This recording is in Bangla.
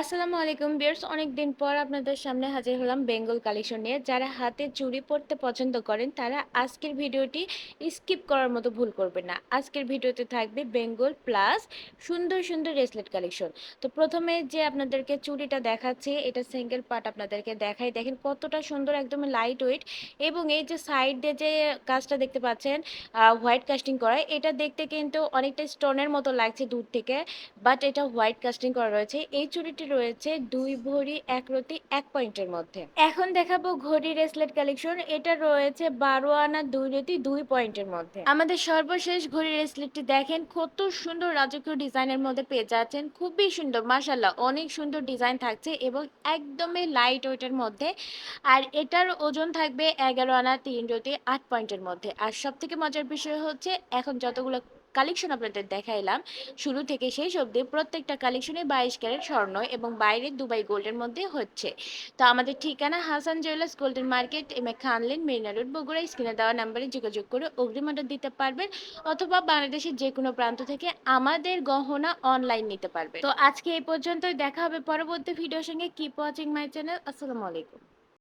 আসসালামু আলাইকুম বিয়ার্স অনেক দিন পর আপনাদের সামনে হাজির হলাম বেঙ্গল কালেকশন নিয়ে। যারা হাতে চুড়ি পরতে পছন্দ করেন, তারা আজকের ভিডিওটি স্কিপ করার মতো ভুল করবেন না। আজকের ভিডিওতে থাকবে বেঙ্গল প্লাস সুন্দর সুন্দর রেসলেট কালেকশন। তো প্রথমে যে আপনাদেরকে চুড়িটা দেখাচ্ছি, এটা সিঙ্গেল পার্ট আপনাদেরকে দেখাই। দেখেন কতটা সুন্দর, একদম লাইট ওয়েট এবং এই যে সাইড দিয়ে যে কাজটা দেখতে পাচ্ছেন হোয়াইট কাস্টিং করা, এটা দেখতে কিন্তু অনেকটা স্টোনের মতো লাগছে দূর থেকে বাট এটা হোয়াইট কাস্টিং করা রয়েছে। এই চুড়িটি রয়েছে দুই ভরি এক রতি এক পয়েন্টের মধ্যে। এখন দেখাবো ঘড়ি রেসলেট কালেকশন। এটা রয়েছে বারো আনা দুই রতি দুই পয়েন্টের মধ্যে। আমাদের সর্বশেষ ঘড়ি রেসলেটটি দেখেন কত সুন্দর রাজকীয় ডিজাইনের মধ্যে পেয়ে যাচ্ছেন। খুবই সুন্দর মাসাল্লাহ অনেক সুন্দর ডিজাইন থাকছে এবং একদমই লাইট ওয়েটের মধ্যে। আর এটার ওজন থাকবে এগারো আনা তিন রতি আট পয়েন্টের মধ্যে। আর সব থেকে মজার বিষয় হচ্ছে এখন যতগুলো কালেকশন আপনাদের দেখাইলাম। শুরু থেকে শেষ অবধি প্রত্যেকটা কালেকশনে বাইশ ক্যারেট স্বর্ণ এবং বাইরে দুবাই গোল্ডের মধ্যে হচ্ছে। তো আমাদের ঠিকানা Hasan jewellers golden market, M A Khan lane Marina road, Bogura. স্ক্রিনে দেওয়া নাম্বারে যোগাযোগ করে অগ্রিম অর্ডার দিতে পারবেন অথবা বাংলাদেশের যে কোনো প্রান্ত থেকে আমাদের গহনা অনলাইন নিতে পারবেন। তো আজকে এই পর্যন্তই। দেখা হবে পরবর্তী ভিডিওর সঙ্গে। কিপ ওয়াচিং মাই চ্যানেল আসসালামু আলাইকুম।